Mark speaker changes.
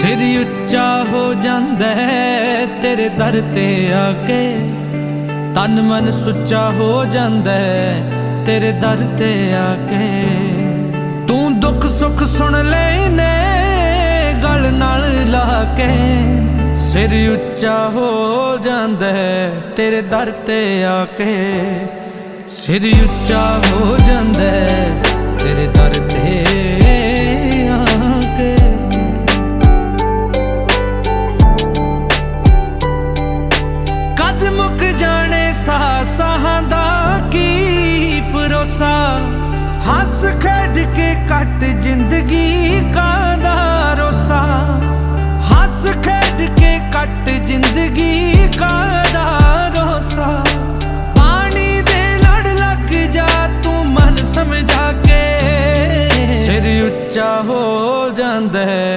Speaker 1: ਸਿਰ ਉੱਚਾ ਹੋ ਜਾਂਦਾ ਤੇਰੇ ਦਰ ਤੇ ਆ ਕੇ। ਤਨ ਮਨ ਸੁੱਚਾ ਹੋ ਜਾਂਦਾ ਤੇਰੇ ਦਰ ਤੇ ਆ ਕੇ। ਤੂੰ ਦੁੱਖ ਸੁੱਖ ਸੁਣ ਲੈਨੇ, ਗਲ ਨਾਲ ਲਾ ਕੇ। ਸਿਰ ਉੱਚਾ ਹੋ ਜਾਂਦਾ ਤੇਰੇ ਦਰ ਤੇ ਆ ਕੇ। ਸਿਰ ਉੱਚਾ ਹੋ ਜਾਂਦਾ ਦਰਦ ਮੁੱਕ ਜਾਣੇ ਸਾਹ ਸਾਹਾਂ ਦਾ ਕੀ ਪਰੋਸਾ ਹੱਸ ਖੇਡ ਕੇ ਕੱਟ ਜ਼ਿੰਦਗੀ ਕਾਦਾ ਰੋਸਾ? ਹੱਸ ਖੇਡ ਕੇ ਕੱਟ ਜ਼ਿੰਦਗੀ ਕਾਦਾ ਰੋਸਾ? ਪਾਣੀ ਦੇ ਲੜ ਲੱਗ ਜਾ, ਤੂੰ ਮਨ ਸਮਝਾ ਕੇ ਸਿਰ ਉੱਚਾ ਹੋ ਜਾਂਦਾ